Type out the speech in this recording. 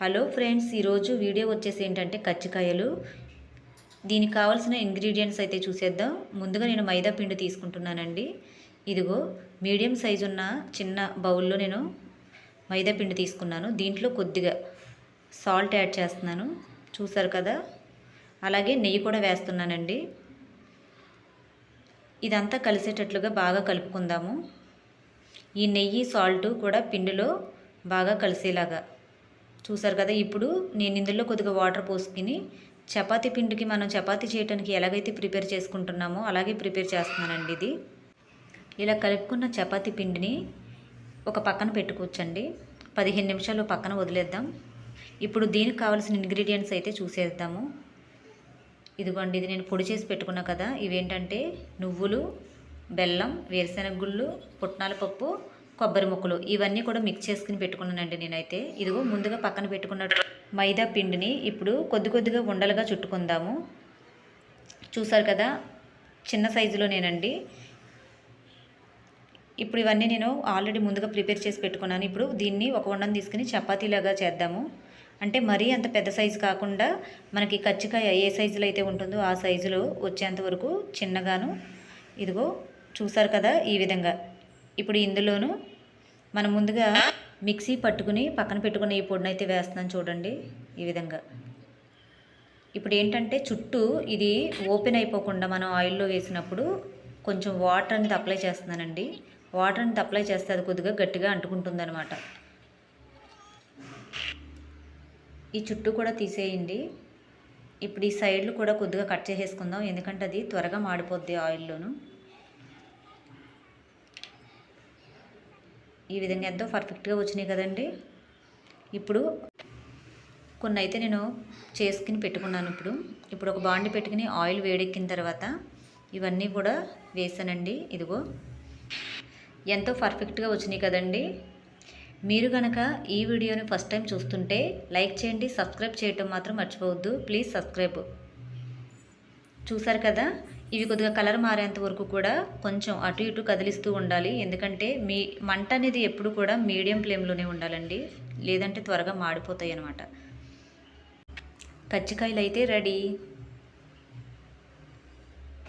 Hello friends ఈరోజు video వచ్చేసి ఏంటంటే కచ్చికాయలు. దీనికి కావాల్సిన ఇంగ్రీడియంట్స్ అయితే చూసేద్దాం. ముందుగా నేను మైదా పిండి తీసుకుంటున్నానండి. ఇదిగో మీడియం సైజు ఉన్న చిన్న బౌల్లో నేను మైదా పిండి తీసుకున్నాను. దీంట్లో కొద్దిగా సాల్ట్ యాడ్ చేస్తున్నాను. చూసారు కదా? అలాగే నెయ్యి కూడా వేస్తున్నానండి. ఇదంతా కలిసేటట్లుగా బాగా కలుపుకుందాము. ఈ నెయ్యి సాల్ట్ కూడా పిండిలో బాగా కలిసేలాగా. చూసారు కదా ఇప్పుడు నేను ఇందులో కొద్దిగా వాటర్ పోసుకుని చపాతీ పిండికి మనం చపాతీ చేయడానికి ఎలాగైతే ప్రిపేర్ చేసుకుంటున్నామో అలాగే ప్రిపేర్ చేస్తున్నానండి ఇది. ఇలా కలుపుకున్న చపాతీ పిండిని ఒక పక్కన పెట్టుకోవచ్చండి. పదిహేను నిమిషాలు పక్కన వదిలేద్దాం. ఇప్పుడు దీనికి కావాల్సిన ఇంగ్రీడియంట్స్ అయితే చూసేద్దాము. ఇదిగోండి ఇది నేను పొడి చేసి పెట్టుకున్నా కదా ఇవేంటంటే నువ్వులు బెల్లం వేరుశెనగ గుళ్ళు పుట్నాల పప్పు కొబ్బరి ముక్కలు ఇవన్నీ కూడా మిక్స్ చేసుకుని పెట్టుకున్నానండి నేనైతే. ఇదిగో ముందుగా పక్కన పెట్టుకున్న మైదా పిండిని ఇప్పుడు కొద్ది కొద్దిగా ఉండలుగా చుట్టుకుందాము. చూసారు కదా చిన్న సైజులో నేనండి ఇప్పుడు ఇవన్నీ నేను ఆల్రెడీ ముందుగా ప్రిపేర్ చేసి పెట్టుకున్నాను. ఇప్పుడు దీన్ని ఒక ఉండని తీసుకుని చపాతీలాగా చేద్దాము. అంటే మరీ అంత పెద్ద సైజు కాకుండా మనకి కచ్చికాయ ఏ సైజులో అయితే ఉంటుందో ఆ సైజులో వచ్చేంత వరకు చిన్నగాను ఇదిగో చూసారు కదా ఈ విధంగా. ఇప్పుడు ఇందులోను మనం ముందుగా మిక్సీ పట్టుకుని పక్కన పెట్టుకుని ఈ పొడిని అయితే వేస్తున్నాను చూడండి ఈ విధంగా. ఇప్పుడు ఏంటంటే చుట్టూ ఇది ఓపెన్ అయిపోకుండా మనం ఆయిల్లో వేసినప్పుడు కొంచెం వాటర్ అనేది అప్లై చేస్తున్నానండి. వాటర్ అనేది అప్లై చేస్తే అది కొద్దిగా గట్టిగా అంటుకుంటుంది అనమాట ఈ చుట్టూ కూడా తీసేయండి. ఇప్పుడు ఈ సైడ్లు కూడా కొద్దిగా కట్ చేసేసుకుందాం. ఎందుకంటే అది త్వరగా మాడిపోద్ది ఆయిల్లోను. ఈ విధంగా ఎంతో పర్ఫెక్ట్గా వచ్చినాయి కదండి. ఇప్పుడు కొన్ని అయితే నేను చేసుకుని పెట్టుకున్నాను ఇప్పుడు. ఇప్పుడు ఒక బాండి పెట్టుకుని ఆయిల్ వేడెక్కిన తర్వాత ఇవన్నీ కూడా వేసానండి. ఇదిగో. ఎంతో పర్ఫెక్ట్గా వచ్చినాయి కదండి. మీరు కనుక ఈ వీడియోని ఫస్ట్ టైం చూస్తుంటే లైక్ చేయండి సబ్స్క్రైబ్ చేయటం మాత్రం మర్చిపోవద్దు. Please subscribe. చూసారు కదా? ఇవి కొద్దిగా కలర్ మారేంత వరకు కూడా కొంచెం అటు ఇటు కదిలిస్తూ ఉండాలి. ఎందుకంటే మీ మంట అనేది ఎప్పుడు కూడా మీడియం ఫ్లేమ్లోనే ఉండాలండి. లేదంటే త్వరగా మాడిపోతాయి అన్నమాట. కజ్జికాయలు అయితే రెడీ.